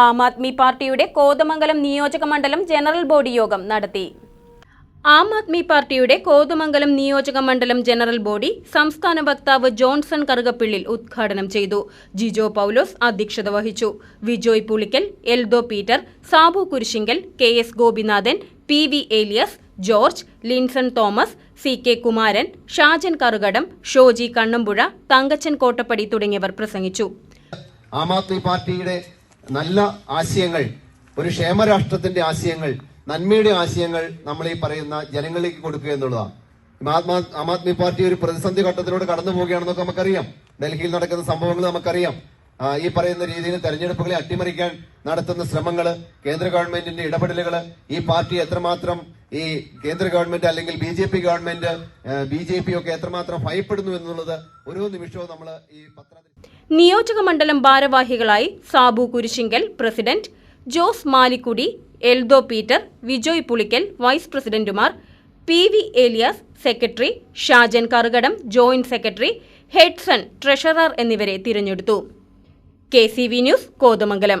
ആം ആദ്മി പാർട്ടിയുടെ കോതമംഗലം നിയോജക മണ്ഡലം ജനറൽ ബോഡി യോഗം നടത്തി. ആം ആദ്മി പാർട്ടിയുടെ കോതമംഗലം നിയോജക മണ്ഡലം ജനറൽ ബോഡി സംസ്ഥാന വക്താവ് ജോൺസൺ കറുകപ്പിള്ളിൽ ഉദ്ഘാടനം ചെയ്തു. ജിജോ പൌലോസ് അധ്യക്ഷത വഹിച്ചു. Vijoy Pulickal Eldo Peter Sabu Kurisinkal K S Gopinathan P V Elias George Linson Thomas C K Kumaran Shajan Karukadam Shoji Kannampuzha Thankachan Kottappady തുടങ്ങിയവർ പ്രസംഗിച്ചു. ആം ആദ്മി പാർട്ടിയുടെ നല്ല ആശയങ്ങൾ ഒരു ക്ഷേമരാഷ്ട്രത്തിന്റെ ആശയങ്ങൾ നന്മയുടെ ആശയങ്ങൾ നമ്മൾ ഈ പറയുന്ന ജനങ്ങളിലേക്ക് കൊടുക്കുക എന്നുള്ളതാണ് ആത്മാ ആം ആദ്മി പാർട്ടി ഒരു പ്രതിസന്ധി ഘട്ടത്തിലൂടെ കടന്നു പോവുകയാണെന്നൊക്കെ നമുക്കറിയാം. ഡൽഹിയിൽ നടക്കുന്ന സംഭവങ്ങൾ നമുക്കറിയാം. ഈ പറയുന്ന രീതിയിൽ തെരഞ്ഞെടുപ്പുകളെ അട്ടിമറിക്കാൻ നടത്തുന്ന ശ്രമങ്ങൾ കേന്ദ്ര ഗവൺമെന്റിന്റെ ഇടപെടലുകൾ ഈ പാർട്ടി എത്രമാത്രം ഈ കേന്ദ്ര ഗവൺമെന്റ് അല്ലെങ്കിൽ B J P government B J P ഒക്കെ എത്രമാത്രം ഭയപ്പെടുന്നു എന്നുള്ളത് ഓരോ നിമിഷവും നമ്മൾ ഈ പത്ര നിയോജക മണ്ഡലം ഭാരവാഹികളായി Sabu Kurisinkal president Jose Malikkudy Eldo Peter Vijoy Pulickal vice പ്രസിഡന്റുമാർ P V Elias secretary Shajan Karukadam joint secretary Hedson treasurer എന്നിവരെ തിരഞ്ഞെടുത്തു. K C V news Kothamangalam.